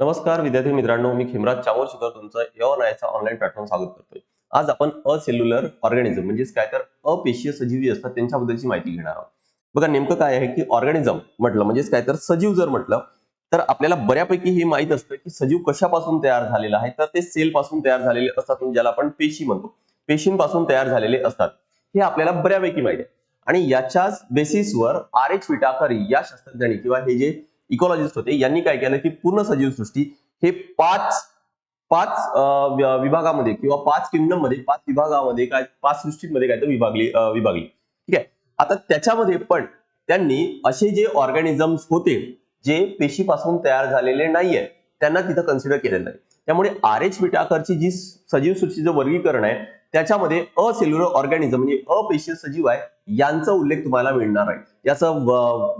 नमस्कार विद्यार्थी मित्रांनो मी खिमराज चामोर शिकर तुमचं एऑन आयचा ऑनलाईन प्लॅटफॉर्म स्वागत करतोय. आज आपण असेल्युलर ऑर्गॅनिझम म्हणजेच काय तर अपेशीय सजीवी असतात त्यांच्याबद्दलची माहिती घेणार आहोत. बघा नेमकं काय आहे की ऑर्गॅनिझम म्हटलं म्हणजेच काय तर सजीव जर म्हटलं तर आपल्याला बऱ्यापैकी हे माहीत असतं की सजीव कशापासून तयार झालेला आहे तर ते सेल पासून तयार झालेले असतात म्हणजे ज्याला आपण पेशी म्हणतो. पेशींपासून तयार झालेले असतात. हे आपल्याला बऱ्यापैकी माहिती आहे. आणि याच्याच बेसिसवर आर एच विटाकर या शास्त्रज्ञांनी किंवा हे जे इकॉलॉजिस्ट होते. यांनी काय केलं की पूर्ण सजीव सृष्टी हे पाच पाच विभागामध्ये किंवा पाच किंगडममध्ये पाच विभागामध्ये काय पाच सृष्टीमध्ये काय तर विभागली विभागली. ठीक आहे? आता त्याच्यामध्ये पण त्यांनी असे जे ऑर्गॅनिझम्स होते जे पेशीपासून तयार झालेले नाहीये त्यांना तिथं कन्सिडर केलेलं नाही त्यामुळे आर एच विटाकरची जी सजीव सृष्टीचं वर्गीकरण आहे त्याच्यामध्ये असेल्युलर ऑर्गॅनिझम म्हणजे अपेशीय सजीव आहे यांचा उल्लेख तुम्हाला मिळणार आहे. याचा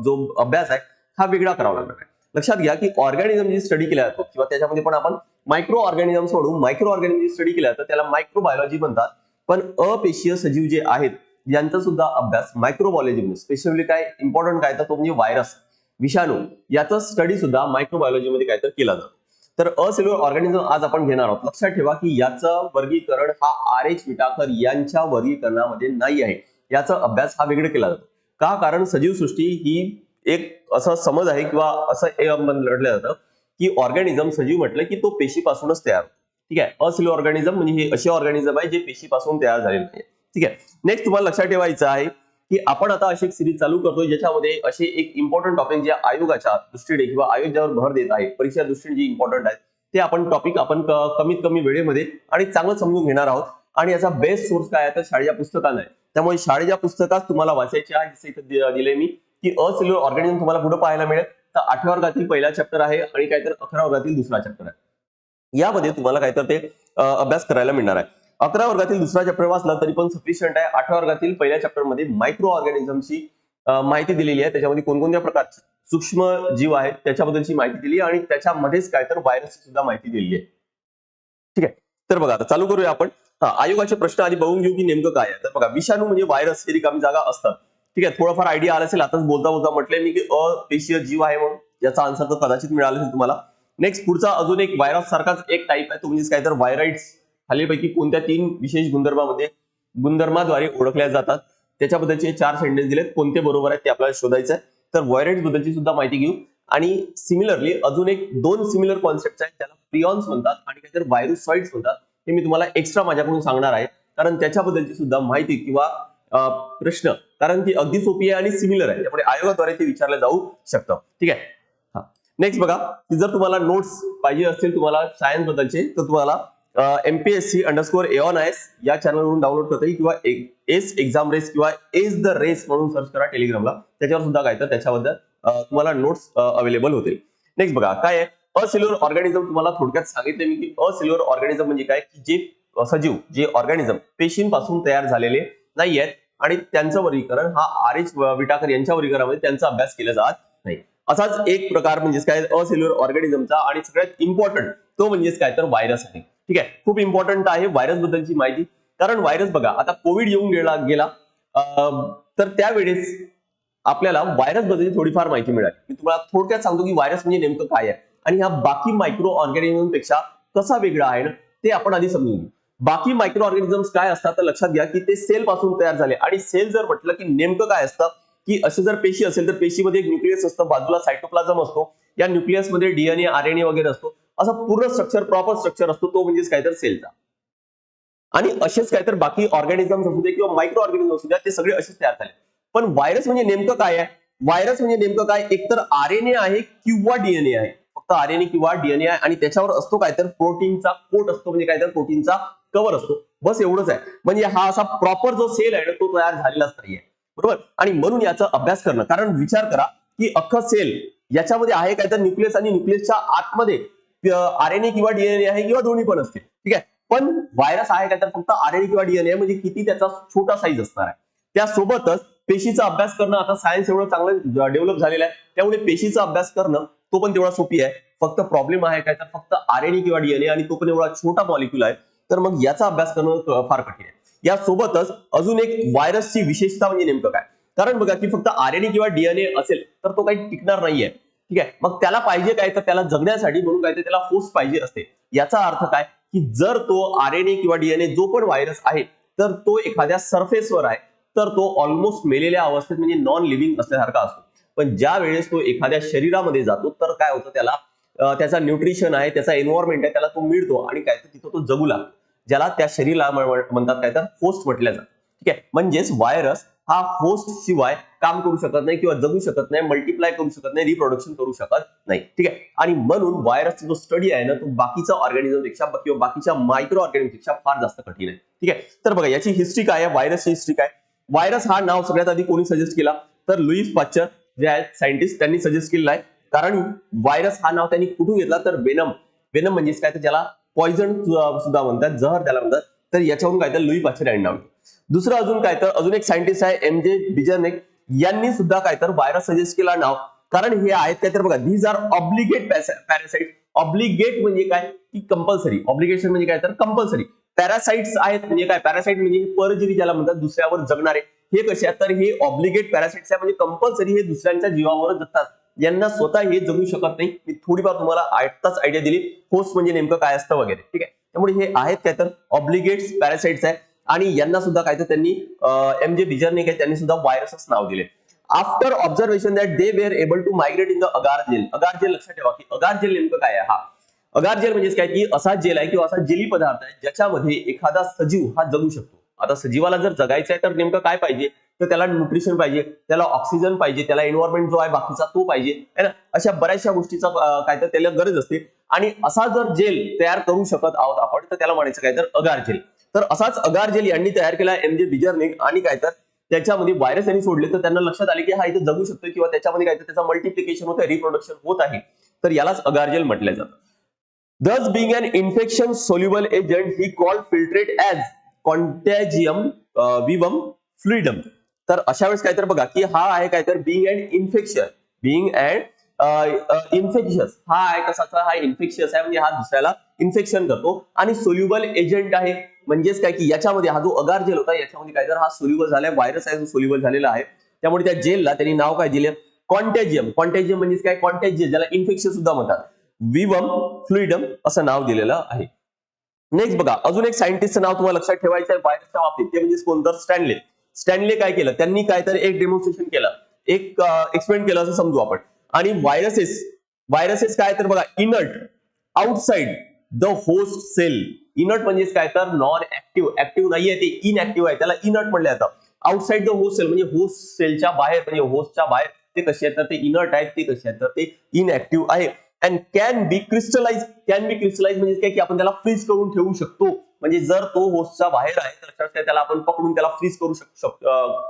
जो अभ्यास आहे हा वेगळा करावा लागणार आहे. लक्षात घ्या की ऑर्गॅनिझम जी स्टडी केला जातो किंवा त्याच्यामध्ये पण आपण मायक्रो ऑर्गॅनिझम सोडून मायक्रो ऑर्गॅनिझम स्टडी केला जातं त्याला मायक्रोबायोलॉजी म्हणतात. पण अपेशीय सजीव जे आहेत यांचा सुद्धा अभ्यास मायक्रोबायोलॉजी स्पेशली काय इम्पॉर्टंट काय तर तो म्हणजे व्हायरस विषाणू याचा स्टडी सुद्धा मायक्रोबायोलॉजीमध्ये काय तर केला जातो. तर असेल्युलर ऑर्गॅनिझम आज आपण घेणार आहोत. लक्षात ठेवा की याचं वर्गीकरण हा आर एच विटाकर यांच्या वर्गीकरणामध्ये नाही आहे. याचा अभ्यास हा वेगळं केला जातो. का? कारण सजीव सृष्टी ही एक असा समज आहे किंवा असं हे म्हटलं जातं की ऑर्गॅनिझम सजीव म्हटलं की तो पेशीपासूनच तयार ठीक आहे? असिलो ऑर्गॅनिझम म्हणजे हे असे ऑर्गॅनिझम आहे जे पेशीपासून तयार झालेले नाही. ठीक आहे? नेक्स्ट तुम्हाला लक्षात ठेवायचं आहे की आपण आता अशी एक सिरीज चालू करतोय ज्याच्यामध्ये असे एक इम्पॉर्टंट टॉपिक जे आयोगाच्या दृष्टीने किंवा आयोग ज्यावर भर देत आहे परीक्षा दृष्टीने जे इम्पॉर्टंट आहेत ते आपण टॉपिक आपण कमीत कमी वेळेमध्ये आणि चांगलं समजून घेणार आहोत. आणि याचा बेस्ट सोर्स काय आहे? तर शाळेच्या पुस्तकांना आहे. त्यामुळे शाळेच्या पुस्तकात तुम्हाला वाचायचे आहे जसं इथं दिले मी. की असेल्युलर ऑर्गॅनिझम तुम्हाला कुठं पाहायला मिळेल. तर आठव्या वर्गातील पहिला चॅप्टर आहे आणि काहीतरी अकरा वर्गातील दुसरा चॅप्टर आहे. यामध्ये तुम्हाला काहीतरी ते अभ्यास करायला मिळणार आहे. अकरा वर्गातील दुसरा चॅप्टर वाचला तरी पण सफिशियंट आहे. आठव्या वर्गातील पहिल्या चॅप्टरमध्ये मायक्रो ऑर्गॅनिझमची माहिती दिलेली आहे. त्याच्यामध्ये कोणकोणत्या प्रकारचे सूक्ष्म जीव आहेत त्याच्याबद्दलची माहिती दिली आहे आणि त्याच्यामध्येच काय तर व्हायरसची सुद्धा माहिती दिलेली आहे. ठीक आहे. तर बघा आता चालू करूया आपण. हा आयोगाचे प्रश्न आधी बघून घेऊ की नेमकं काय आहे. तर बघा विषाणू म्हणजे व्हायरस हे रिकामी जागा असतात. ठीक आहे थोडंफार आयडिया आला असेल आताच बोलता बोलता म्हटले मी की अपेशीय जीव आहे म्हणून. याचा आन्सर तर कदाचित मिळाला असेल तुम्हाला. नेक्स्ट पुढचा अजून एक व्हायरस सारखाच एक टाईप आहे. तो म्हणजे काय तर व्हायराइड्स खालीलपैकी कोणत्या तीन विशेष गुणधर्मामध्ये गुणधर्माद्वारे ओळखल्या जातात त्याच्याबद्दलचे चार सेंटेन्स दिलेत. कोणते बरोबर आहेत ते आपल्याला शोधायचं आहे तर व्हायराइड्स बद्दलची सुद्धा माहिती घेऊ. आणि सिमिलरली अजून एक दोन सिमिलर कॉन्सेप्ट आहेत त्याला प्रियॉन्स म्हणतात आणि काहीतरी व्हायरुसॉइड्स म्हणतात. हे मी तुम्हाला एक्स्ट्रा माझ्याकडून सांगणार आहे. कारण त्याच्याबद्दलची सुद्धा माहिती किंवा प्रश्न कारण ती अगदी सोपी आहे आणि सिमिलर आहे. त्यामुळे आयोगाद्वारे ते विचारलं जाऊ शकतं. ठीक आहे? हा. नेक्स्ट बघा जर तुम्हाला नोट्स पाहिजे असतील तुम्हाला सायन्स बद्दलचे तर तुम्हाला एमपीएससी अंडरस्कोर एऑन एस या चॅनलवरून डाउनलोड करता येईल किंवा एस एक्झाम रेस किंवा एस द रेस म्हणून सर्च करा टेलिग्रामला त्याच्यावर सुद्धा काय तर त्याच्याबद्दल तुम्हाला नोट्स अवेलेबल होतील. नेक्स्ट बघा काय आहे? असेल्युलर ऑर्गॅनिझम तुम्हाला थोडक्यात सांगितले मी की असेल्युलर ऑर्गॅनिझम म्हणजे काय? की जे सजीव जे ऑर्गॅनिझम पेशींपासून तयार झालेले नाही आहेत आणि त्यांचं वर्गीकरण हा आर एच विटाकर यांच्या वर्गीकरणामध्ये त्यांचा अभ्यास केला जात नाही. असाच एक प्रकार म्हणजेच काय? असेल्युलर ऑर्गॅनिझमचा आणि सगळ्यात इम्पॉर्टंट तो म्हणजेच काय? तर व्हायरस आहे. ठीक आहे? खूप इम्पॉर्टंट आहे व्हायरस बद्दलची माहिती. कारण व्हायरस बघा आता कोविड येऊन गेला गेला अं, तर त्यावेळेस आपल्याला व्हायरस बद्दलची थोडीफार माहिती मिळाली. मी तुम्हाला थोडक्यात सांगतो की व्हायरस म्हणजे नेमकं काय आहे. आणि ह्या बाकी मायक्रो ऑर्गॅनिझमपेक्षा कसा वेगळा आहे ना ते आपण आधी समजून घेऊ. बाकी मायक्रो ऑर्गॅनिझम्स काय असतात तर लक्षात घ्या की ते सेल पासून तयार झाले. आणि सेल जर म्हटलं की नेमकं काय असतं की असे जर पेशी असेल तर पेशीमध्ये एक न्यूक्लियस असतं बाजूला सायटोप्लाझम असतो. या न्यूक्लियसमध्ये डीएनए आरएनए वगैरे असतो. असा पूर्ण स्ट्रक्चर प्रॉपर स्ट्रक्चर असतो तो म्हणजेच काय तर सेलचा आणि असेच काय तर बाकी ऑर्गॅनिझम असू दे किंवा मायक्रो ऑर्गॅनिझम असू द्या ते सगळे असेच तयार झाले. पण व्हायरस म्हणजे नेमकं काय आहे? व्हायरस म्हणजे नेमकं काय? एकतर आरएनए आहे किंवा डीएनए आहे. फक्त आरएनए किंवा डीएनए आहे. आणि त्याच्यावर असतो काय तर प्रोटीनचा कोट असतो म्हणजे काय तर प्रोटीनचा कव्हर असतो. बस एवढंच आहे. म्हणजे हा असा प्रॉपर जो सेल आहे ना तो तयार झालेलाच नाहीये. बरोबर? आणि म्हणून याचा अभ्यास करणं. कारण विचार करा की अख्खं सेल याच्यामध्ये आहे काय तर न्यूक्लियस आणि न्यूक्लियसच्या आतमध्ये आरएनए किंवा डीएनए आहे किंवा दोन्ही पण असतील. ठीक आहे? पण व्हायरस आहे काय तर फक्त आरएनए किंवा डीएनए म्हणजे किती त्याचा छोटा साईज असणार आहे. त्यासोबतच पेशीचा अभ्यास करणं आता सायन्स एवढं चांगलं डेव्हलप झालेलं आहे. त्यामुळे पेशीचा अभ्यास करणं तो पण तेवढा सोपी आहे. फक्त प्रॉब्लेम आहे काय तर फक्त आरएनए किंवा डीएनए आणि तो पण एवढा छोटा मॉलिक्युल आहे. तर मग याचा अभ्यास करणं फार कठीण आहे. यासोबतच अजून एक व्हायरसची विशेषता म्हणजे नेमकं काय? कारण बघा की फक्त आरएनए किंवा डीएनए असेल तर तो काही टिकणार नाहीये. ठीक आहे? मग त्याला पाहिजे काय? तर त्याला जगण्यासाठी म्हणून काय तर त्याला होस्ट पाहिजे असते. याचा अर्थ काय? की जर तो आरएनए किंवा डीएनए जो पण व्हायरस आहे तर तो एखाद्या सरफेसवर आहे तर तो ऑलमोस्ट मेलेल्या अवस्थेत म्हणजे नॉन लिव्हिंग असल्यासारखा असतो. पण ज्या वेळेस तो एखाद्या शरीरामध्ये जातो तर काय होतं त्याला? त्याचा न्यूट्रिशन आहे त्याचा एन्व्हायरमेंट आहे त्याला तो मिळतो आणि काय? तर तिथं तो जगू लागतो. ज्याला त्या शरीराला म्हणतात काय तर होस्ट म्हटलं जातं. ठीक आहे? म्हणजेच व्हायरस हा होस्ट शिवाय काम करू शकत नाही किंवा जगू शकत नाही मल्टिप्लाय करू शकत नाही रिप्रोडक्शन करू शकत नाही. ठीक आहे? आणि म्हणून व्हायरसचा जो स्टडी आहे ना तो बाकीच्या ऑर्गॅनिझमपेक्षा किंवा बाकीच्या मायक्रो ऑर्गॅनिझमपेक्षा फार जास्त कठीण आहे. ठीक आहे? तर बघा याची हिस्ट्री काय आहे? व्हायरसची हिस्ट्री काय? व्हायरस हा नाव सगळ्यात आधी कोणी सजेस्ट केला? तर लुईस पाश्चर जे आहेत सायंटिस्ट त्यांनी सजेस्ट केलेला आहे. कारण व्हायरस हा नाव त्यांनी कुठून घेतला? तर वेनम वेनम म्हणजेच काय? तर ज्याला पॉइझन सुद्धा म्हणतात जहर त्याला म्हणतात. तर याच्यावरून काय तर लुई पाश्चर यांनी नाव दुसरं अजून काय तर अजून एक सायंटिस्ट आहे एम जे बिजनेक यांनी सुद्धा काय तर व्हायरस सजेस्ट केला नाव. कारण हे आहेत काय तर बघा these are obligate parasite obligate म्हणजे काय? की कंपल्सरी ऑब्लिगेशन म्हणजे काय तर कंपल्सरी पॅरासाइट्स आहेत म्हणजे काय? पॅरासाइट म्हणजे परजीवी ज्याला म्हणतात दुसऱ्यावर जगणारे. हे कसे आहेत? तर हे ऑब्लिगेट पॅरासाइट्स आहे म्हणजे कंपल्सरी हे दुसऱ्यांच्या जीवावर जगतात. यांना स्वतः हे जगू शकत नाही. मी थोडीफार तुम्हाला आठताच आयडिया दिली. होस्ट म्हणजे नेमकं काय असतं वगैरे. ठीक आहे? त्यामुळे हे आहेत काय तर ऑब्लिगेट्स पॅरासाइट्स आहे. आणि यांना सुद्धा काय तर त्यांनी एम जे बिजरने काय त्यांनी सुद्धा व्हायरसच नाव दिले. After observation that they were able to migrate in the agar gel agar gel लक्षात ठेवा की अगार जेल नेमकं काय आहे? हा. अगार जेल म्हणजे काय? की असा जेल आहे किंवा असा जेली पदार्थ आहे ज्याच्यामध्ये एखादा सजीव हा जगू शकतो. आता सजीवाला जर जगायचं आहे तर नेमकं काय पाहिजे? तर त्याला न्यूट्रिशन पाहिजे त्याला ऑक्सिजन पाहिजे त्याला एन्व्हायरमेंट जो आहे बाकीचा तो पाहिजे है ना? अशा बऱ्याचशा गोष्टीचा काय तर त्याला गरज असते. आणि असा जर जेल तयार करू शकत आहोत आपण तर त्याला म्हणायचं काय तर अगार जेल तर असाच अगार जेल यांनी तयार केला एम जे बिजरनिक आणि काय तर त्याच्यामध्ये व्हायरस यांनी सोडले तर त्यांना लक्षात आले की हा इथे जगू शकतो किंवा त्याच्यामध्ये काय तर त्याचा मल्टिप्लिकेशन होतं रिप्रोडक्शन होत आहे. तर यालाच अगार जेल म्हटलं जातं. Thus being an infection soluble agent he called filtrate as contagium vivum vivum. तर अशा वेळेस काय तर बघा की हा आहे काय तर being and infection being and infectious हा आहे कसाचा हा इन्फेक्शियस आहे म्हणजे हा दुसऱ्याला इन्फेक्शन करतो. आणि सोल्युबल एजंट आहे. म्हणजेच काय की याच्यामध्ये हा जो अगार जेल होता याच्यामध्ये काय तर हा सोल्युबल झाला व्हायरस आहे जो सोल्युबल झालेला आहे त्यामुळे त्या जेलला त्यांनी नाव काय दिले? कॉन्टॅजियम कॉन्टॅजियम म्हणजे काय? कॉन्टॅजियम ज्याला इन्फेक्शन सुद्धा म्हणतात. विवम फ्लुइडम असं नाव दिलेलं आहे. नेक्स्ट बघा अजून एक सायंटिस्टचं नाव तुम्हाला लक्षात ठेवायचं आहे व्हायरसच्या बाबतीत. ते म्हणजे कोण? तर स्टॅनले स्टॅनले काय केलं? त्यांनी काय तर एक डेमॉन्स्ट्रेशन केलं. एक एक्सपेरिमेंट केलं असं समजू आपण. आणि व्हायरसेस व्हायरसेस काय तर बघा inert outside the host cell inert म्हणजेच काय तर नॉन ऍक्टिव्ह ऍक्टिव्ह नाहीये ते इनऍक्टिव्ह आहे. त्याला इनर्ट म्हणलं जातं. आउटसाइड द होस्ट सेल म्हणजे होस्ट सेलच्या बाहेर म्हणजे होस्टच्या बाहेर ते कसे आहेत तर ते इनर्ट आहेत ते कसे आहेत तर ते इनऍक्टिव्ह आहे. And can be crystallize can be crystallize म्हणजे काय की आपण त्याला फ्रीज करून ठेवू शकतो. म्हणजे जर तो होस्टच्या बाहेर आहे तर त्याला आपण पकडून त्याला फ्रीज करू शकतो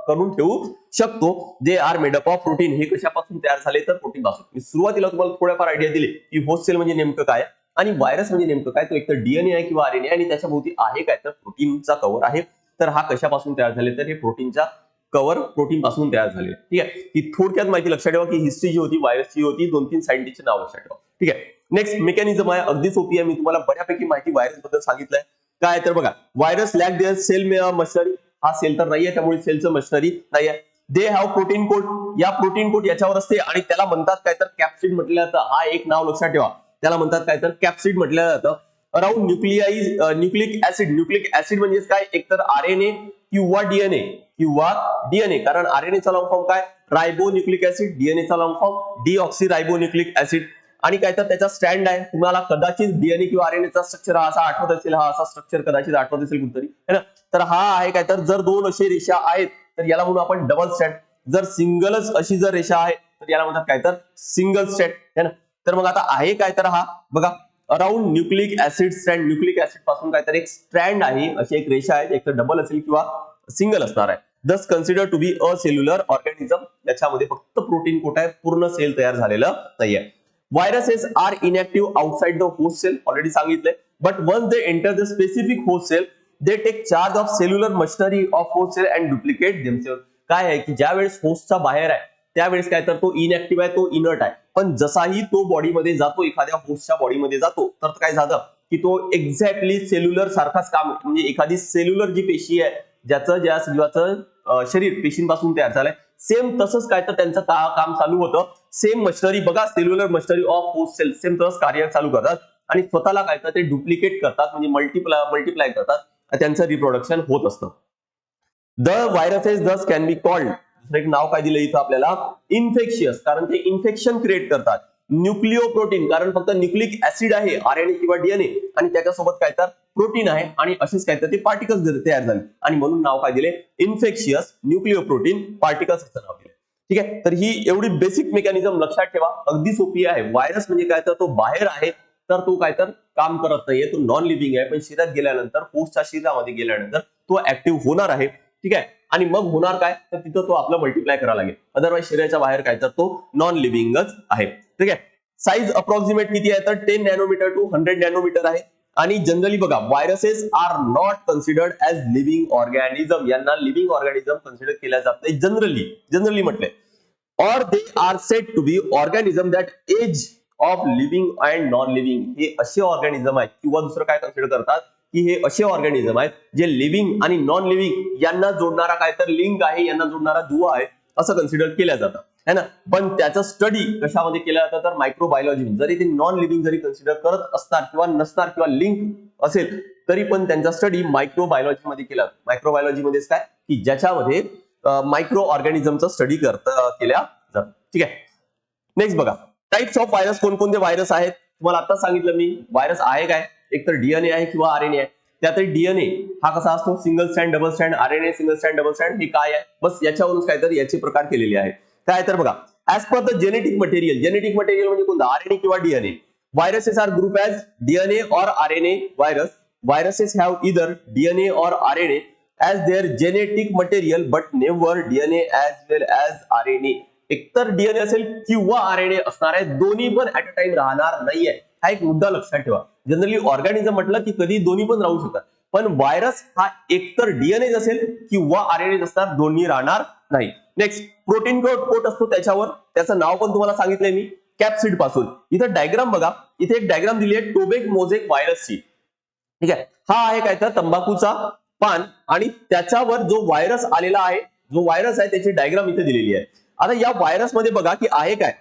करून ठेवू शकतो. जे आर मेडअप ऑफ प्रोटीन हे कशापासून तयार झाले तर प्रोटीन पासून मी सुरुवातीला तुम्हाला थोड्याफार आयडिया दिली की होस्ट सेल म्हणजे नेमकं काय आणि व्हायरस म्हणजे नेमकं काय तो एकतर डीएनए आहे किंवा आरएनए आणि त्याच्या भोवती आहे काय तर प्रोटीनचा कव्हर आहे. तर हा कशापासून तयार झाले तर हे प्रोटीनच्या कव्हर प्रोटीन पासून तयार झाले. ठीक आहे? ही थोडक्यात माहिती लक्षात ठेवा की हिस्ट्री जी होती व्हायरसची होती दोन तीन सायंटिस्टचे नाव लक्षात ठेवा. ठीक आहे? नेक्स्ट मेकॅनिझम आहे. अगदी सोपी आहे. मी तुम्हाला बऱ्यापैकी माहिती व्हायरसबद्दल सांगितलंय. काय तर बघा virus lack their cell machinery हा सेल तर नाहीये त्यामुळे सेलचं मशनरी नाहीये. दे हॅव प्रोटीन कोट या प्रोटीन कोट याच्यावर असते आणि त्याला म्हणतात काय तर कॅप्सिड म्हटलं जातं. हा एक नाव लक्षात ठेवा. त्याला म्हणतात काय तर कॅप्सिड म्हटलं जातं. Around nucleus nucleic acid nucleic acid म्हणजे काय? एकतर आरएनए किंवा डीएनए किंवा डीएनए कारण आरएनएचा लॉंग फॉर्म काय? रायबो न्यूक्लिक ऍसिड डीएनएचा long form deoxy ribo nucleic acid आणि काय तर त्याचा स्टँड आहे. तुम्हाला कदाचित डीएनए किंवा आरएनएचा स्ट्रक्चर हा असा आठवत असेल हा असा स्ट्रक्चर कदाचित आठवत असेल कुठतरी. है ना? तर हा आहे काय तर जर दोन अशी रेषा आहेत तर याला म्हणू आपण डबल स्टँड जर सिंगलच अशी जर रेषा आहे तर याला म्हणतात काय तर सिंगल स्टँड है ना? तर मग आता आहे काय तर हा बघा around nucleic acid strand nucleic ऍसिडपासून काय तर एक स्ट्रँड आहे अशी एक रेषा आहे एक तर डबल असेल किंवा सिंगल असणार आहे. Thus consider to be a cellular organism याच्यामध्ये फक्त प्रोटीन कोट आहे? पूर्ण सेल तयार झालेलं नाहीये. Viruses are inactive outside the host cell already सांगितलंय. But once they enter the specific host cell, they take charge of cellular machinery of host cell and duplicate themselves काय आहे की ज्या वेळेस होस्टचा बाहेर आहे त्यावेळेस काय तर तो इनॅक्टिव्ह आहे तो इनर्ट आहे. पण जसाही तो बॉडीमध्ये जातो एखाद्या होस्टच्या बॉडीमध्ये जातो तर काय झालं की तो एक्झॅक्टली सेल्युलर सारखाच काम म्हणजे एखादी सेल्युलर जी पेशी आहे ज्याचं ज्या जीवाचं शरीर पेशींपासून तयार झालंय. सेम तसंच काय तर त्यांचं का- काम चालू होतं. सेम मशिनरी बघा cellular machinery of host cell same तसंच कार्य चालू करतात. आणि स्वतःला काय तर ते डुप्लिकेट करतात म्हणजे मल्टिप्लाय मल्टिप्लाय करतात. त्यांचं रिप्रोडक्शन होत असतं. The viruses thus can be called एक नाव काय दिलं इथं आपल्याला? इन्फेक्शियस कारण ते इन्फेक्शन क्रिएट करतात. न्यूक्लिओ प्रोटीन कारण फक्त न्यूक्लिक ऍसिड आहे आरएनए किंवा डीएनए आणि त्याच्यासोबत काय तर प्रोटीन आहे. आणि असेच काय तर ते पार्टिकल्स तयार झाले. आणि म्हणून नाव काय दिले इन्फेक्शियस न्यूक्लिओ प्रोटीन पार्टिकल्स असं नाव दिले ठीक आहे? तर ही एवढी बेसिक मेकॅनिझम लक्षात ठेवा. अगदी सोपी आहे. व्हायरस म्हणजे काय? तर तो बाहेर आहे. तर तो काय तर काम करत नाहीये. तो नॉन लिव्हिंग आहे. पण शरीरात गेल्यानंतर होस्टच्या शरीरामध्ये गेल्यानंतर तो ऍक्टिव्ह होणार आहे. ठीक आहे? आणि मग होणार काय? तर तिथं तो आपला मल्टिप्लाय करावा लागेल. अदरवाईज शरीराच्या बाहेर काय? तर तो नॉन लिव्हिंगच आहे. ठीक आहे? साईज अप्रॉक्सिमेट किती आहे? तर ten nanometer to hundred nanometer आहे. आणि जनरली बघा viruses are not considered as living organism यांना लिव्हिंग ऑर्गॅनिझम कन्सिडर केल्या जात नाही जनरली जनरली म्हटलंय. Or they are set to be organism that edge of living and non living हे असे ऑर्गॅनिझम आहेत. किंवा दुसरं काय कन्सिडर करतात? की हे असे ऑर्गॅनिझम आहेत जे लिव्हिंग आणि नॉन लिव्हिंग यांना जोडणारा काय तर लिंक आहे यांना जोडणारा दुवा आहे असं कन्सिडर केलं जातं. है ना? पण त्याचा स्टडी कशामध्ये केला जातं? तर मायक्रोबायोलॉजी जरी ते नॉन लिव्हिंग जरी कन्सिडर करत असणार किंवा नसणार किंवा लिंक असेल तरी पण त्यांचा स्टडी मायक्रोबायोलॉजी मध्ये केला. मायक्रोबायोलॉजी मध्येच काय? की ज्याच्यामध्ये मायक्रो ऑर्गॅनिझमचा स्टडी करता केल्या जातं ठीक आहे? नेक्स्ट बघा. टाइप्स ऑफ व्हायरस कोणकोणते व्हायरस आहेत? तुम्हाला आता सांगितलं मी. व्हायरस आहे काय? एक तर डीएनए आहे किंवा आरएनए आहे. त्यातही डीएनए हा कसा असतो? Single stand double stand RNA single stand double stand हे काय आहे? बस याच्यावरून काय तर याचे प्रकार केलेले आहेत. काय तर बघा as per the genetic material genetic material म्हणजे कोणतं आरएनए किंवा DNA viruses are group as DNA or RNA virus viruses have either DNA or RNA as their genetic material but never DNA as well as RNA एकतर DNA असेल किंवा RNA असणार आहे दोन्ही पण ऍट अ टाइम राहणार नाहीये हा एक मुद्दा लक्षात ठेवा जनरली ऑर्गॅनिझम म्हटलं की कधी दोन्ही पण राहू शकतात पण व्हायरस हा एकतर डीएनए असेल किंवा आरएनए असणार दोन्ही राहणार नाही नेक्स्ट प्रोटीन कोट कोट असतो त्याच्यावर. त्याचं नाव पण तुम्हाला सांगितलंय मी. कॅप्सिडपासून. इथं डायग्राम बघा. इथे एक डायग्राम दिली आहे टोबेक मोझेक व्हायरसची ठीक आहे? हा आहे काय तर तंबाखूचा पान आणि त्याच्यावर जो व्हायरस आलेला आहे जो व्हायरस आहे त्याची डायग्राम इथे दिलेली आहे. आता या व्हायरसमध्ये बघा की आहे काय?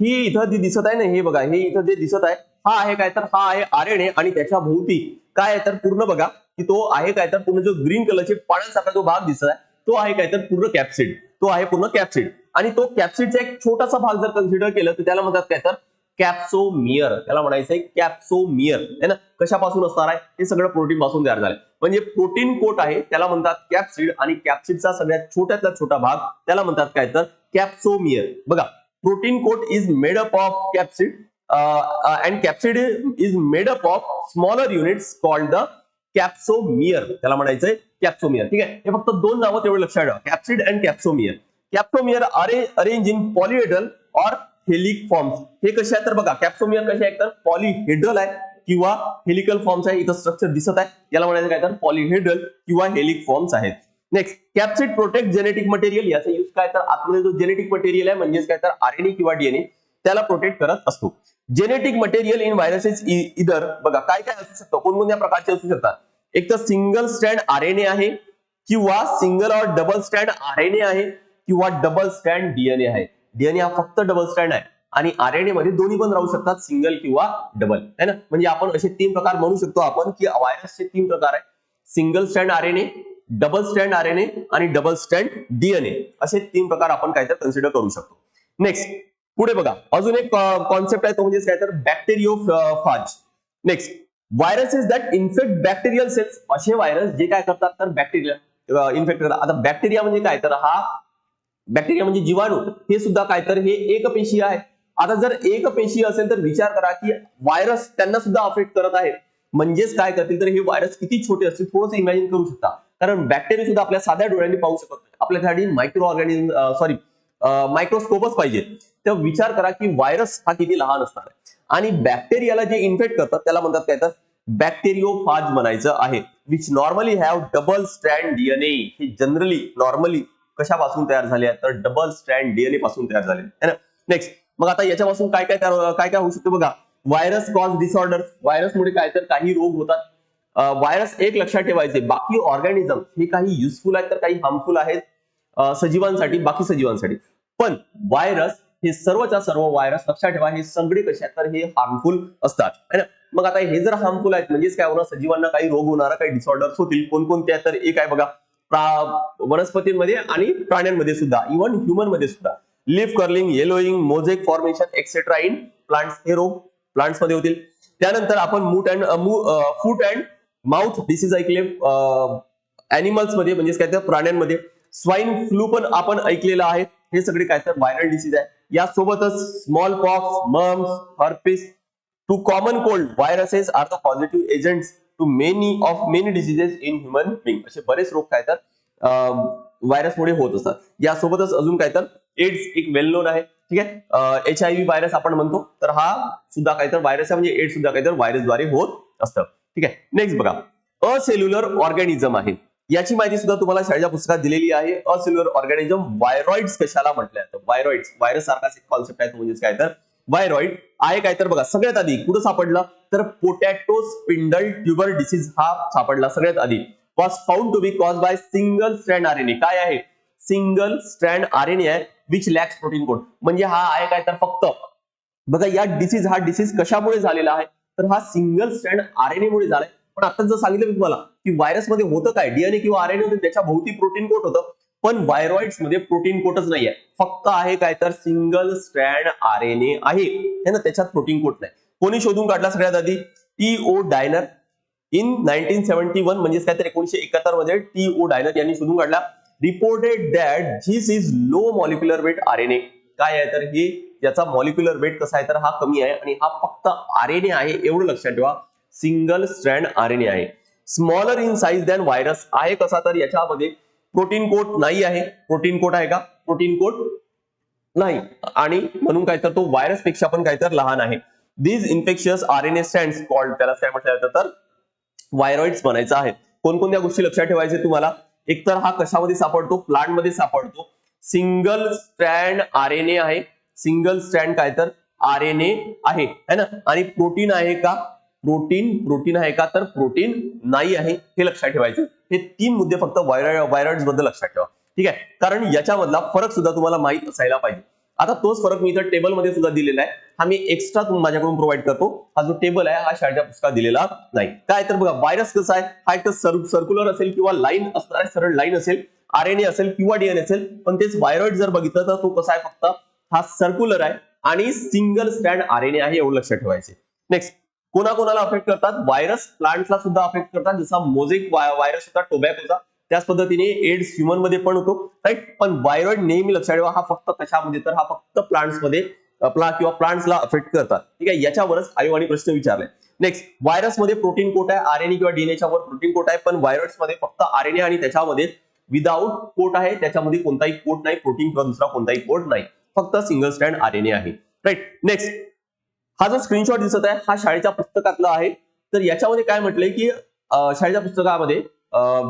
ही इथं जी दिसत आहे ना हे बघा हे इथं जे दिसत आहे हा आहे काय तर हा आहे आरएनए आणि त्याच्या भोवती. काय आहे तर पूर्ण बघा की तो आहे काय तर पूर्ण जो ग्रीन कलरचे पाण्यासारखा जो भाग दिसत आहे तो आहे काय तर पूर्ण कॅप्सिड तो आहे पूर्ण कॅप्सिड आणि तो कॅप्सिडचा एक छोटासा भाग जर कन्सिडर केलं तर त्याला म्हणतात काय तर? कॅप्सोमियर त्याला म्हणायचं आहे कॅप्सोमियर है ना? कशापासून असणार आहे? हे सगळं प्रोटीन पासून तयार झालंय. म्हणजे प्रोटीन कोट आहे त्याला म्हणतात कॅप्सिड आणि कॅप्सिडचा सगळ्यात छोट्यातला छोटा भाग त्याला म्हणतात काय तर? कॅप्सोमियर बघा protein coat is made up of capsid and capsid is made up of smaller units called the capsomere त्याला म्हणायचंय कॅप्सोमियर. ठीक आहे? हे फक्त दोन नावं तेवढे लक्षात ठेवा. Capsid and capsomere. Capsomere are arrange in polyhedral or helical forms हे कसे आहेत तर बघा कॅप्सोमियर कसे आहेत तर पॉलिहेड्रल आहे किंवा हेलिकल फॉर्म्स आहे. इथं स्ट्रक्चर दिसत आहे. याला म्हणायचं काय तर पॉलिहेड्रल किंवा हेलिक फॉर्म्स आहेत. Next capsid protect genetic material याचा युज काय तर आतमध्ये जो जेनेटिक मटेरियल आहे म्हणजेच काय तर आरएनए किंवा डीएनए त्याला प्रोटेक्ट करत असतो. जेनेटिक मटेरियल इन व्हायरसेस इधर बघा काय काय असू शकतं? कोणकोणत्या प्रकारचे असू शकतात? एक तर सिंगल स्टँड आरएनए आहे किंवा सिंगल और डबल स्टँड आरएनए आहे किंवा डबल स्टँड डीएनए आहे. डीएनए हा फक्त डबल स्टँड आहे. आणि आरएनए मध्ये दोन्ही पण राहू शकतात सिंगल किंवा डबल है ना? म्हणजे आपण असे तीन प्रकार म्हणू शकतो आपण की व्हायरसचे तीन प्रकार आहे. Single stand RNA double stand RNA आणि डबल स्टँड डीएनए असे तीन प्रकार आपण काहीतरी कन्सिडर करू शकतो. नेक्स्ट पुढे बघा. अजून एक कॉन्सेप्ट आहे तो म्हणजे काय तर bacteriophage next viruses that infect bacterial cells असे व्हायरस जे काय करतात तर बॅक्टेरिया इन्फेक्ट करतात. आता बॅक्टेरिया म्हणजे काय? तर हा बॅक्टेरिया म्हणजे जीवाणू. हे सुद्धा काय तर हे एक पेशी आहे. आता जर एक पेशी असेल तर विचार करा की व्हायरस त्यांना सुद्धा अफेक्ट करत आहे. म्हणजेच काय करतील तर हे व्हायरस किती छोटे असतील थोडंसं इमॅजिन करू शकता. कारण बॅक्टेरिया सुद्धा आपल्या साध्या डोळ्यांनी पाहू शकत नाही. आपल्यासाठी मायक्रो ऑर्गॅनिझम सॉरी मायक्रोस्कोपच पाहिजे. तर विचार करा की व्हायरस हा किती लहान असणार आहे. आणि बॅक्टेरियाला जे इन्फेक्ट करतात त्याला म्हणतात काय तर? बॅक्टेरिओफाज म्हणायचं आहे. Which normally have double strand DNA हे जनरली नॉर्मली कशापासून तयार झाले आहेत? तर डबल स्ट्रँड डीएनए पासून तयार झाले ना? नेक्स्ट मग आता याच्यापासून काय काय काय काय होऊ शकते बघा? व्हायरस कॉज डिसऑर्डर व्हायरसमुळे काय तर काही रोग होतात. व्हायरस एक लक्षात ठेवायचे. बाकी ऑर्गॅनिझम हे काही युजफुल आहेत तर काही हार्मफुल आहेत. सजीवांसाठी बाकी सजीवांसाठी. पण व्हायरस हे सर्वच्या सर्व व्हायरस लक्षात ठेवा हे सगळे कसे आहेत तर हे हार्मफुल असतात. है ना? मग आता हे जर हार्मफुल आहेत म्हणजेच काय होणार? सजीवांना काही रोग होणार काही डिसऑर्डर्स होतील कोणकोणते आहेत तर एक आहे बघा. वनस्पतींमध्ये आणि प्राण्यांमध्ये सुद्धा इव्हन ह्युमनमध्ये सुद्धा leaf curling yellowing mosaic formation etcetera in plants हे रोग प्लांट्समध्ये होतील. त्यानंतर आपण मूट and foot and mouth disease ऐकले अॅनिमल्समध्ये म्हणजेच काय तर प्राण्यांमध्ये. स्वाईन फ्लू पण आपण ऐकलेलं आहे. हे सगळे काय तर व्हायरल डिसीज आहे. यासोबतच smallpox mumps herpes to common cold viruses are the positive agents to many of many diseases in human being असे बरेच रोग काय तर व्हायरसमुळे होत असतात. यासोबतच अजून काय तर एड्स एक वेल नोन आहे. ठीक आहे? एच आय व्ही व्हायरस आपण म्हणतो. तर हा सुद्धा काय तर व्हायरस आहे. म्हणजे एड्स सुद्धा काय तर व्हायरसद्वारे होत असतं. ठीक आहे? नेक्स्ट बघा. असेल्युलर ऑर्गॅनिझम आहे. याची माहिती सुद्धा तुम्हाला शाळेच्या पुस्तकात दिलेली आहे. असेल्युलर ऑर्गॅनिझम व्हायरॉइड्स कशाला म्हटलं जातं व्हायरॉइड्स व्हायरस सारखाच एक कॉन्सेप्ट आहे तो म्हणजेच काय तर? व्हायरॉइड आहे काय तर बघा सगळ्यात आधी कुठं सापडलं? तर पोटॅटो स्पिंडल ट्युबर डिसीज हा सापडला सगळ्यात आधी. Was found to be cause by single strand RNA काय आहे? सिंगल स्ट्रँड आरएनए आहे विच लॅक्स प्रोटीन कोड म्हणजे हा आहे काय तर फक्त. बघा या डिसीज हा डिसीज कशामुळे झालेला आहे? तर हा सिंगल स्ट्रँड आरएनए मुळे झालाय. पण आता जर सांगितलं मी तुम्हाला की व्हायरसमध्ये होतं काय? डीएनए किंवा आरएनए होते त्याच्या भोवती प्रोटीन कोट होतं. पण व्हायरॉइड्समध्ये प्रोटीन कोटच नाहीये. फक्त आहे काय तर सिंगल स्ट्रँड आरएनए आहे. हे ना त्याच्यात प्रोटीन कोट नाही. कोणी शोधून काढला सगळ्यात आधी? T O Diener in nineteen seventy one म्हणजेच काय तर एकोणीशे एकाहत्तरमध्ये टी ओ डायनर यांनी शोधून काढला. Reported that this is low molecular weight RNA काय आहे तर हे? याचा मॉलिक्युलर वेट कसा आहे तर हा कमी आहे आणि हा फक्त आरएनए आहे एवढं लक्षात ठेवा. सिंगल स्ट्रँड आरएनए आहे. Smaller in size than virus आहे कसा तर याच्यामध्ये प्रोटीन कोट नाही आहे. प्रोटीन कोट आहे का? प्रोटीन कोट नाही. आणि म्हणून काय तर तो व्हायरसपेक्षा पण काय तर लहान आहे. These infectious R N A stand called त्याला काय म्हटलं जातं तर व्हायरॉइड्स बनायचं आहे. कोणकोणत्या गोष्टी लक्षात ठेवायचे तुम्हाला? एक तर हा कशामध्ये सापडतो? प्लांटमध्ये सापडतो. Single strand R N A आहे. सिंगल स्ट्रँड काय तर आर एन ए आहे. है ना? आणि प्रोटीन आहे का? प्रोटीन प्रोटीन आहे का? तर प्रोटीन नाही आहे हे लक्षात ठेवायचं. हे तीन मुद्दे फक्त व्हायरॉइड व्हायरॉइड्सबद्दल लक्षात ठेवा. ठीक आहे? कारण याच्यामधला फरक सुद्धा तुम्हाला माहीत असायला पाहिजे. आता तोच फरक मी इथं टेबलमध्ये सुद्धा दिलेला आहे. हा मी एक्स्ट्रा माझ्याकडून प्रोव्हाइड करतो. हा जो टेबल आहे हा शाळेच्या पुस्तकात दिलेला नाही. काय तर बघा व्हायरस कसा आहे? हा एक तर सर्क्युलर असेल किंवा लाईन असणार आहे सरळ लाईन असेल. आरएनए असेल किंवा डीएनए असेल. पण तेच व्हायरॉइड जर बघितलं तर तो कसा आहे फक्त? हा सर्क्युलर आहे आणि सिंगल स्टँड आरएनए आहे एवढं लक्षात ठेवायचे नेक्स्ट कोणाकोणाला अफेक्ट करतात? व्हायरस प्लांट्सला सुद्धा अफेक्ट करतात. जसा मोझिक व्हायरस होता टोबॅकोचा त्याच पद्धतीने एड्स ह्युमनमध्ये पण होतो. राईट पण व्हायरॉइड नेहमी लक्षात ठेवा हा फक्त कशामध्ये? तर हा फक्त प्लांट्समध्ये आपला किंवा प्लांट्सला अफेक्ट करतात. ठीक आहे? याच्यावरच आयोगाने प्रश्न विचारले. नेक्स्ट व्हायरसमध्ये प्रोटीन कोट आहे आरएनए किंवा डीएनएच्या वर प्रोटीन कोट आहे पण व्हायरसमध्ये फक्त आरएनए आणि त्याच्यामध्ये विदाऊट कोट आहे त्याच्यामध्ये कोणताही कोट नाही प्रोटीन किंवा दुसरा कोणताही कोट नाही. फक्त सिंगल स्टँड आरएनए आहे. राईट नेक्स्ट हा जो स्क्रीनशॉट दिसत आहे हा शाळेच्या पुस्तकातला आहे. तर याच्यामध्ये काय म्हटलंय की शाळेच्या पुस्तकामध्ये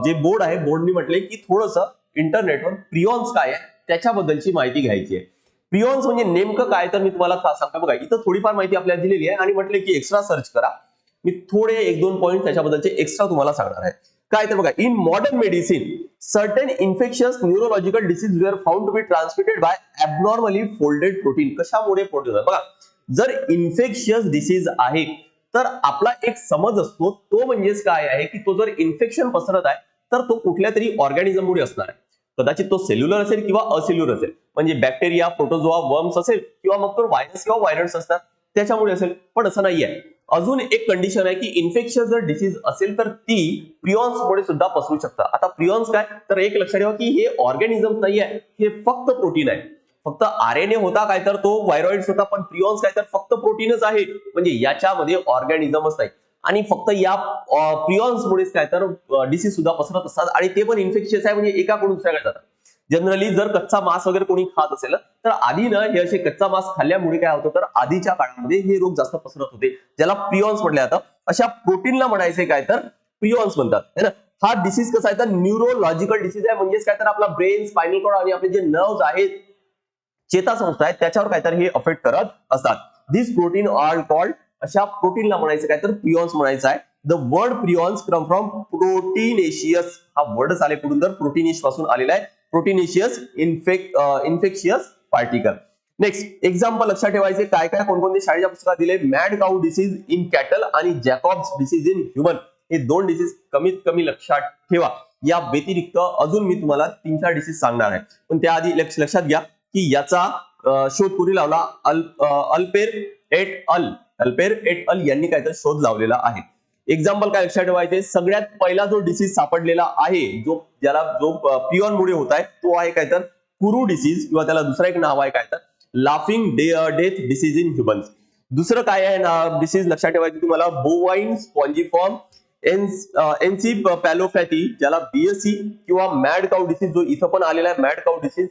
जे बोर्ड आहे बोर्डनी म्हटलंय की थोडस इंटरनेटवर प्रियॉन्स काय आहे त्याच्याबद्दलची माहिती घ्यायची आहे. प्रियॉन्स म्हणजे नेमकं काय तर मी तुम्हाला सांगतो बघा. इथं थोडीफार माहिती आपल्याला दिलेली आहे आणि म्हटलंय की एक्स्ट्रा सर्च करा. मी थोडे एक दोन पॉईंट त्याच्याबद्दलचे एक्स्ट्रा तुम्हाला सांगणार आहे. काय तर बघा in modern medicine certain infectious neurological disease were found to be transmitted by abnormally folded protein कशामुळे फोल्ड होतात? बघा जर इन्फेक्शियस डिसीज आहे तर आपला एक समज असतो तो म्हणजेच काय आहे की तो जर इन्फेक्शन पसरत आहे तर तो कुठल्या तरी ऑर्गॅनिझममुळे असणार आहे. कदाचित तो सेल्युलर असेल किंवा असेल्युलर असेल. म्हणजे बॅक्टेरिया प्रोटोजोआ वर्म्स असेल किंवा मग तो व्हायरस किंवा व्हायरस असतात त्याच्यामुळे असेल पण असं नाही आहे अजून एक कंडिशन आहे की इन्फेक्शन जर डिसीज असेल तर ती प्रियॉन्समुळे सुद्धा पसरू शकतात. आता प्रियॉन्स काय? तर एक लक्षात ठेवा की हे ऑर्गॅनिझम नाही आहे हे फक्त प्रोटीन आहे. फक्त आरएनए होता काय तर तो व्हायरॉइड्स होता पण प्रियॉन्स काय तर फक्त प्रोटीनच आहे म्हणजे याच्यामध्ये ऑर्गॅनिझमच नाही आणि फक्त या प्रियॉन्समुळेच काय तर डिसीज सुद्धा पसरत असतात. आणि ते पण इन्फेक्शियस आहे म्हणजे एकाकडून दुसऱ्याकडे जातात. जनरली जर कच्चा मांस वगैरे कोणी खात असेल तर आधी ना हे असे कच्चा मांस खाल्ल्यामुळे काय होतं तर आधीच्या काळामध्ये हे रोग जास्त पसरत होते ज्याला प्रियॉन्स म्हटले जातं अशा प्रोटीनला म्हणायचे काय तर प्रियॉन्स म्हणतात. है ना? हा डिसीज कसा आहे तर न्यूरोलॉजिकल डिसीज आहे म्हणजेच काय तर आपला ब्रेन स्पायनल कॉर्ड आणि आपले जे नर्व्ह आहेत चेतासंस्था आहेत त्याच्यावर काहीतरी हे अफेक्ट करत असतात. दिस प्रोटीन आर कॉल्ड अशा प्रोटीनला म्हणायचं काय तर प्रियॉन्स म्हणायचं आहे. The word prions come from proteinaceous हा वर्डच आले कुठून तर? प्रोटीनिशपासून आलेला आहे. Proteinaceous infect infectious particle next example लक्षात ठेवायचे. काय काय कोणकोणते शाळेच्या पुस्तकात दिले? Mad cow disease in cattle आणि जॅकॉब्स डिसीज इन ह्युमन हे दोन डिसीज कमीत कमी लक्षात ठेवा. या व्यतिरिक्त अजून मी तुम्हाला तीन चार डिसीज सांगणार आहे. पण त्याआधी लक्षात घ्या. की याचा शोध कोणी लावला? अल अल्पेर एट अल. अल्पेर एट अल यांनी काहीतरी शोध लावलेला आहे. एक्झाम्पल काय लक्षात ठेवायचे? सगळ्यात पहिला जो डिसीज सापडलेला आहे जो ज्याला जो पिओनमुळे होत आहे तो आहे काय तर कुरू डिसीज किंवा त्याला दुसरा एक नाव आहे काय तर laughing death disease in humans दुसरं काय आहे ना डिसीज लक्षात ठेवायचं तुम्हाला? बोवाईन स्पॉन्जिफॉर्म एनसी पॅलोफॅटी ज्याला बीएससी किंवा मॅड काऊ डिसीज जो इथं पण आलेला आहे मॅड काऊ डिसीज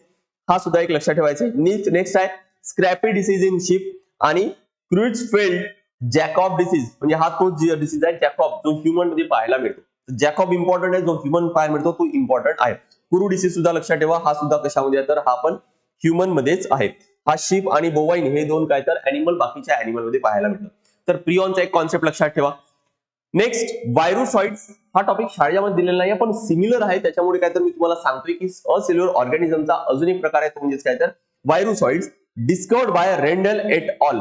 हा सुद्धा एक लक्षात ठेवायचा आहे. नेक्स्ट आहे. स्क्रॅपी डिसीज इन शिप आणि क्रुजफेल्ड जॅकॉब डिसीज म्हणजे हा तो डिसीज आहे जॅकॉब जो ह्युमनमध्ये पाहायला मिळतो. जॅकॉब इम्पॉर्टंट आहे जो ह्युमन पाहायला मिळतो तो इम्पॉर्टंट आहे. कुरू डिसीज सुद्धा लक्षात ठेवा. हा सुद्धा कशामध्ये आहे? तर हा पण ह्युमन मध्येच आहे. हा शिप आणि बोवाईन हे दोन काय तर अॅनिमल बाकीच्या अॅनिमलमध्ये पाहायला मिळतं. तर प्रियॉनचा एक कॉन्सेप्ट लक्षात ठेवा. नेक्स्ट व्हायरोसॉइड्स हा टॉपिक शाळेमध्ये दिलेला नाही पण सिमिलर आहे. त्याच्यामुळे काय तर मी तुम्हाला सांगतोय की असेल्युलर ऑर्गॅनिझमचा अजून एक प्रकार आहे तो म्हणजेच काय तर virusoids discovered by Randall et al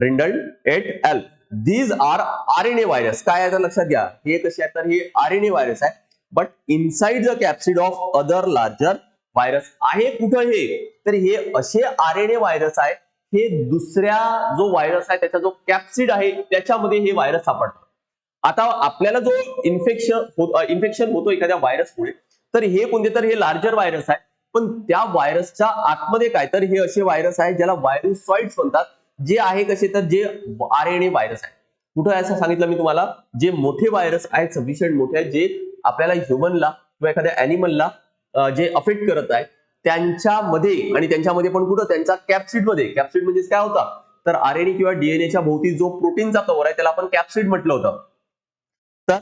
Randall et al these are R N A virus काय आहे तर लक्षात घ्या. हे कसे आहे तर हे आर एन ए व्हायरस आहे. But inside the capsid of other larger virus आहे कुठं हे? तर हे असे आर एन ए व्हायरस आहे. हे दुसऱ्या जो व्हायरस आहे त्याचा जो कॅप्सिड आहे त्याच्यामध्ये हे व्हायरस सापडतात आता आपल्याला जो इन्फेक्शन इन्फेक्शन हो, होतो एखाद्या व्हायरसमुळे तर हे कोणते? तर हे लार्जर व्हायरस आहे. पण त्या व्हायरसच्या आतमध्ये काय? तर हे असे व्हायरस आहे ज्याला व्हायरोसॉइड्स म्हणतात. जे आहे कसे? तर जे आर एन ए व्हायरस आहे. कुठं आहे असं सांगितलं मी तुम्हाला? जे मोठे व्हायरस आहेत सफिशियंट मोठे आहेत जे आपल्याला ह्युमनला किंवा एखाद्या अॅनिमलला जे अफेक्ट करत आहे त्यांच्यामध्ये आणि त्यांच्यामध्ये पण कुठं? त्यांच्या कॅप्सिडमध्ये कॅप्सिड म्हणजे काय होता? तर आर एन ए किंवा डीएनएच्या भोवती जो प्रोटीनचा कवर आहे त्याला आपण कॅप्सिड म्हटलं होतं. तर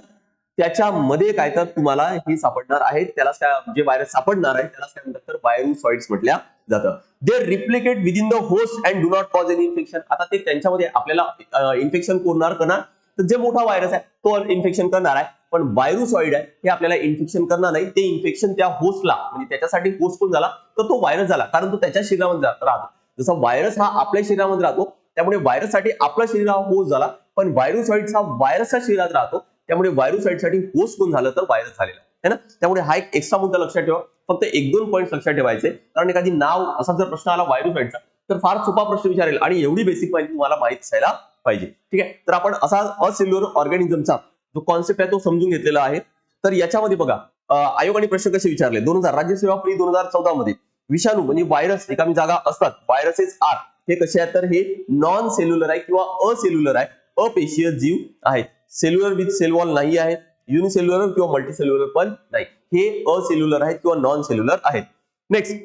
त्याच्यामध्ये काय तर तुम्हाला हे सापडणार आहे. त्याला जे व्हायरस सापडणार आहे त्याला काय म्हणतात तर व्हायरोसॉइड्स म्हटल्या जातं. They replicate within the host and do not cause an infection आता ते त्यांच्यामध्ये आपल्याला इन्फेक्शन करणार करणार तर जे मोठा व्हायरस आहे तो इन्फेक्शन करणार आहे. पण व्हायरोसॉइड आहे हे आपल्याला इन्फेक्शन करणार नाही. ते इन्फेक्शन त्या होस्टला म्हणजे त्याच्यासाठी होस्ट कोण झाला? तर तो व्हायरस झाला. कारण तो त्याच्या शरीरामध्ये राहतो. जसा व्हायरस हा आपल्या शरीरामध्ये राहतो त्यामुळे व्हायरससाठी आपल्या शरीरा होस्ट झाला. पण व्हायरोसॉइड्स हा व्हायरसच्या शरीरात राहतो. त्यामुळे व्हायरोसॉइडसाठी होस्ट कोण झालं तर व्हायरस झालेला. आहे ना? त्यामुळे हा एक एक्स्ट्रा मुद्दा लक्षात ठेवा. फक्त एक दोन पॉईंट लक्षात ठेवायचे. कारण एखादी नाव असा जर प्रश्न आला व्हायरोसॉइडचा तर फार सोपा प्रश्न विचारेल आणि एवढी बेसिक माहिती तुम्हाला माहीत असायला पाहिजे. ठीक आहे? तर आपण असा असेल्युलर ऑर्गॅनिझमचा जो कॉन्सेप्ट आहे तो समजून घेतलेला आहे. तर याच्यामध्ये बघा आयोगाने प्रश्न कसे विचारले? दोन हजार राज्यसेवा प्री दोन हजार चौदा मध्ये विषाणू म्हणजे व्हायरस रिकामी जागा असतात. व्हायरसेस आर हे कसे आहेत? तर हे नॉन सेल्युलर आहे किंवा असेल्युलर आहे. अपेशीय जीव आहेत. सेल्युलर विथ सेल वॉल नाही आहे युनिसेल्युलर किंवा मल्टीसेल्युलर पण नाही. हे असेल्युलर आहेत किंवा नॉन सेल्युलर आहेत. नेक्स्ट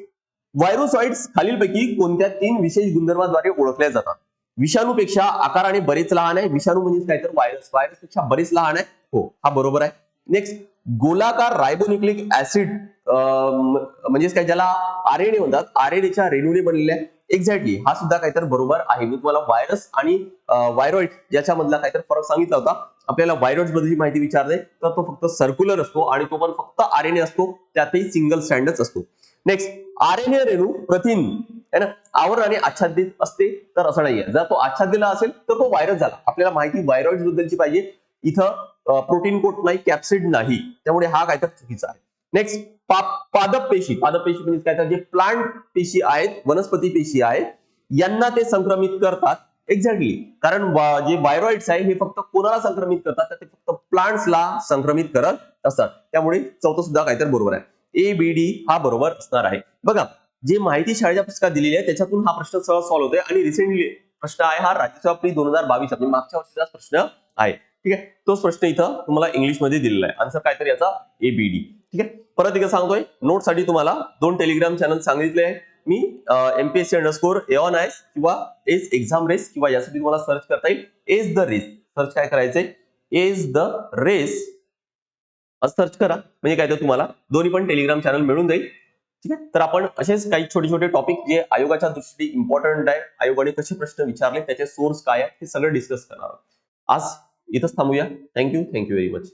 व्हायरोसॉइड्स खालीलपैकी कोणत्या तीन विशेष गुणधर्माद्वारे ओळखल्या जातात? विषाणूपेक्षा आकाराने बरेच लहान आहे. विषाणू म्हणजे काय तर व्हायरस व्हायरसपेक्षा बरेच लहान आहे. हो हा बरोबर आहे. नेक्स्ट गोलाकार रायबोन्युक्लिक ऍसिड म्हणजेच काय ज्याला आरएनए म्हणतात. आरएनएच्या रेणूने बनलेल्या एक्झॅक्टली हा सुद्धा काहीतरी बरोबर आहे. मी तुम्हाला व्हायरस आणि व्हायरॉइड याच्यामधला काहीतरी फरक सांगितला होता. आपल्याला व्हायरॉइड बद्दलची माहिती विचारते तर तो फक्त सर्क्युलर असतो आणि तो पण फक्त आर एन ए असतो त्यातही सिंगल स्टँडच असतो. नेक्स्ट आर एन ए रेणू प्रथिन. है ना? आवरणाने आच्छादित असते तर असं नाहीये. जर तो आच्छादिला असेल तर तो व्हायरस झाला. आपल्याला माहिती व्हायरॉइड बद्दलची पाहिजे. इथं प्रोटीन कोट नाही कॅप्सिड नाही. त्यामुळे हा काय तर चुकीचा आहे. नेक्स्ट पादप पेशी पादप पेशी म्हणजे काय? तर जे प्लांट पेशी आहेत वनस्पती पेशी आहेत यांना ते संक्रमित करतात. एक्झॅक्टली कारण जे व्हायरॉइड्स आहे हे फक्त कोणाला संक्रमित करतात तर ते फक्त प्लांट्सला संक्रमित करत असतात. त्यामुळे चौथं सुद्धा काहीतरी बरोबर आहे. ए बी डी हा बरोबर असणार आहे. बघा जे माहिती शाळेच्या पुस्तकात दिलेली आहे त्याच्यातून हा प्रश्न सहज सॉल्व्ह होतोय. आणि रिसेंटली प्रश्न आहे हा राज्यसभा प्री दोन हजार बावीस म्हणजे मागच्या वर्षीचाच प्रश्न आहे. ठीक आहे? तोच प्रश्न इथं तुम्हाला इंग्लिशमध्ये दिलेला आहे. आन्सर काहीतरी याचा ए बी डी ठीक आहे? परत एकदा सांगतोय. नोटसाठी तुम्हाला दोन टेलिग्राम चॅनल सांगितले आहे. मी एमपीएससी अंडरस्कोर एऑन आयस किंवा एज एक्झाम रेस किंवा यासाठी तुम्हाला सर्च करता येईल. एज द रेस सर्च काय करायचंय? एज द रेस सर्च करा. म्हणजे काय तर तुम्हाला दोन्ही पण टेलिग्राम चॅनल मिळून जाईल. ठीक आहे? तर आपण असेच काही छोटे छोटे टॉपिक जे आयोगाच्या दृष्टीने इम्पॉर्टंट आहे आयोगाने कसे प्रश्न विचारले त्याचे सोर्स काय आहे हे सगळं डिस्कस करणार आज इथंच थांबूया. Thank you thank you very much